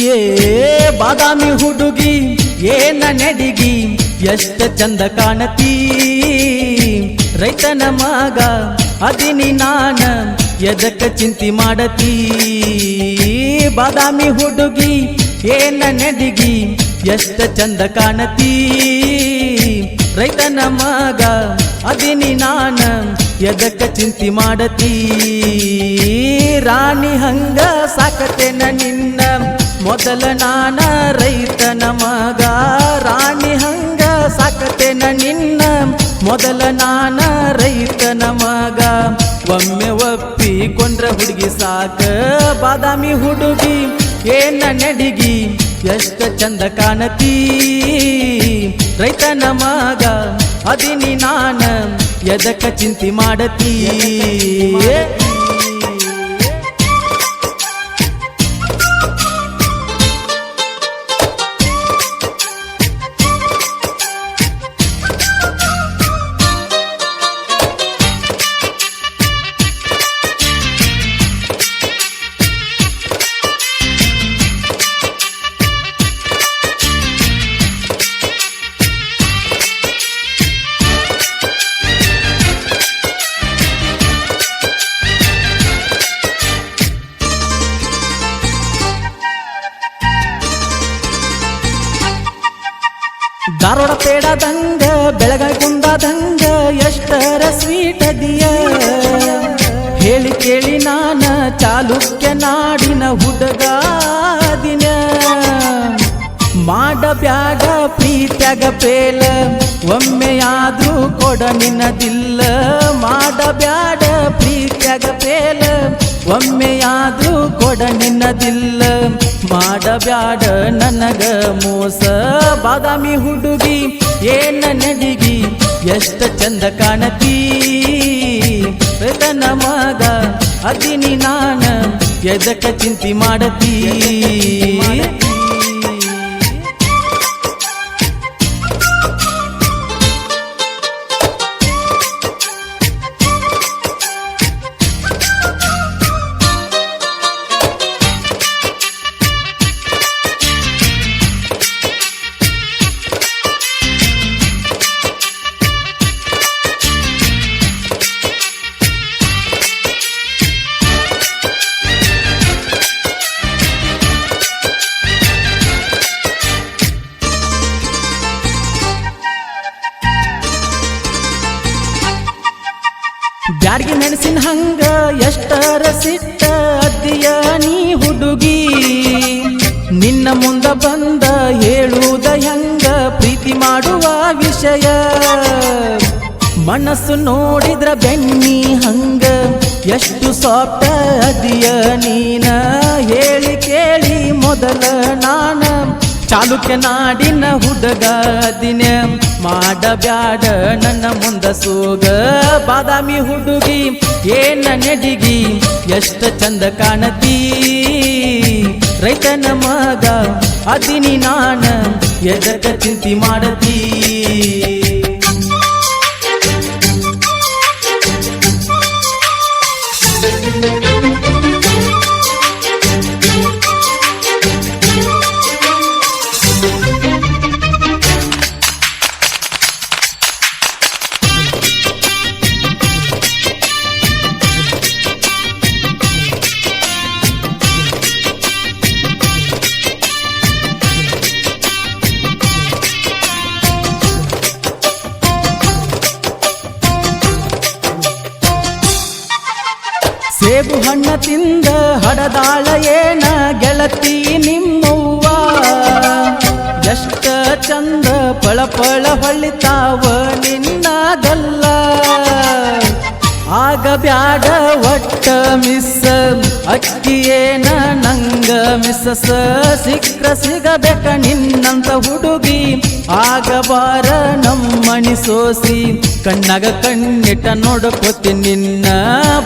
ಏ ಬಾದಾಮಿ ಹುಡುಗಿ, ಏನ ನಡಿಗಿ, ಎಷ್ಟ ಚಂದ ಕಾಣತೀ. ರೈತನ ಮಗ, ಅದಿನಿ ನಾನ ಎದಕ್ಕ ಚಿಂತಿ ಮಾಡತೀ. ಬಾದಾಮಿ ಹುಡುಗಿ, ಏನ ನಡಿಗಿ, ಎಷ್ಟ ಚಂದ ಕಾಣತಿ. ರೈತನ ಮಗ, ಅದಿನಿ ನಾನ ಎದಕ್ಕ ಚಿಂತಿ ಮಾಡತೀ. ರಾಣಿ ಹಂಗ ಸಾಕತೇನ ನಿನ್ನ. ಮೊದಲ ನಾನ ರೈತನ ಮಗ, ರಾಣಿ ಹಂಗ ಸಾಕತೆನ ನಿನ್ನ. ಮೊದಲ ನಾನ ರೈತನ ಮಗ, ಒಮ್ಮೆ ಒಪ್ಪಿಕೊಂಡ್ರ ಹುಡುಗಿ ಸಾಕ. ಬಾದಾಮಿ ಹುಡುಗಿ, ಏನ ನಡಿಗಿ, ಎಷ್ಟ ಚಂದ ಕಾಣತೀ. ರೈತನ ಮಗ, ಅದಿನಿ ನಾನ, ಎದಕ ಚಿಂತಿ ಮಾಡತಿ. ಧಾರವಾಡ ಪೇಡದಂಗ ಬೆಳಗಾವಿ ಕುಂದದಂಗ ಎಷ್ಟರ ಸ್ವೀಟ್ ಅದಿಯ? ಹೇಳಿ ಕೇಳಿ ನಾನ, ಚಾಲುಕ್ಯ ನಾಡಿನ ಹುಡುಗ ದಿನ ಮಾಡಬ್ಯಾಡ ಪ್ರೀತ್ಯಾಗ ಪೇಲ, ಒಮ್ಮೆಯಾದ್ರೂ ಕೊಡ ನಿನ್ನದಿಲ್ಲ ಪ್ರೀತ್ಯಾಗ ಮಾಡಬ್ಯಾಡ ನನಗ ಮೋಸ. ಬಾದಾಮಿ ಹುಡುಗಿ ಏನ ನಡಿಗಿ ಎಷ್ಟ ಚಂದ ಕಾಣತೀ. ತನ ಮಗ, ಅದಿನಿ ನಾನ, ಎದಕ ಚಿಂತಿ ಮಾಡತಿ. ಮೆಣಸಿನ ಹಂಗ ಎಷ್ಟರ ಸಿಟ್ಟ ಅದಿಯ ನೀ ಹುಡುಗಿ. ನಿನ್ನ ಮುಂದ ಬಂದ ಹೇಳುವುದ ಹೆಂಗ ಪ್ರೀತಿ ಮಾಡುವ ವಿಷಯ. ಮನಸ್ಸು ನೋಡಿದ್ರ ಬೆನ್ನಿ ಹಂಗ ಎಷ್ಟು ಸಾಫ್ಟ ಅದಿಯ ನೀನ ಹೇಳಿ ಕೇಳಿ ಮೊದಲ ಚಾಲುಕ್ಯ ನಾಡಿನ ಹುಡುಗ ದಿನ ಮಾಡಬ್ಯಾಡ ನನ್ನ ಮುಂದ ಸೋಗ. ಬಾದಾಮಿ ಹುಡುಗಿ, ಏನ ನಡಿಗಿ, ಎಷ್ಟ ಚಂದ ಕಾಣತಿ. ರೈತನ ಮಗ, ಅದಿನಿ ನಾನ, ಎದಕ ಚಿಂತಿ ಮಾಡತಿ. ಸೇಬು ಹಣ್ಣ ತಿಂದ ಹಡದಾಳ ಏನ ಗೆಳತಿ ನಿಮ್ಮವ್ವ? ಎಷ್ಟ ಚಂದ ಪಳಪಳ ಹೊಳಿತಾವ ನಿನ್ನಾದಲ್ಲ. ಬ್ಯಾಡ ಒಟ್ಟ ಮಿಸ್. ಅಕ್ಕಿಯೇನ ನಂಗ ಮಿಸ್ಸಸ್ ಸಿಕ್ರ ಸಿಗಬೇಕ ನಿನ್ನಂತ ಹುಡುಗಿ. ಆಗಬಾರ ನಮ್ಮಣಿ ಸೋಸಿ. ಕಣ್ಣಾಗ ಕಣ್ಣಿಟ್ಟ ನೋಡಕೋತಿ ನಿನ್ನ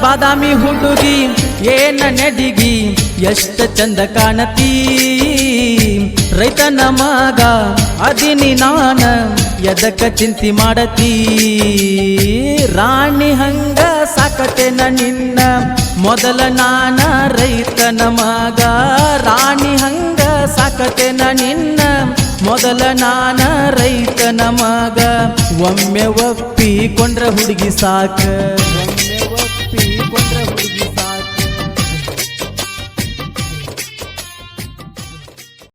ಬಾದಾಮಿ ಹುಡುಗಿ. ಏನ ನೆಡಿಗಿ, ಎಷ್ಟ ಚಂದ ಕಾಣತೀ. ರೈತನ ಮಗ, ಅದಿನಿ ನಾನ. ಎದಕ್ಕ ಚಿಂತಿ ಮಾಡತಿ? ರಾಣಿ ಹಂಗ ಸಾಕತೇನ ನಿನ್ನ? ಮೊದಲ ನಾನ ರೈತನ ಮಗ. ರಾಣಿ ಹಂಗ ಸಾಕತೇನ ನಿನ್ನ? ಮೊದಲ ನಾನ ರೈತನ ಮಗ. ಒಮ್ಮೆ ಒಪ್ಪಿಕೊಂಡ್ರ ಹುಡುಗಿ ಸಾಕ.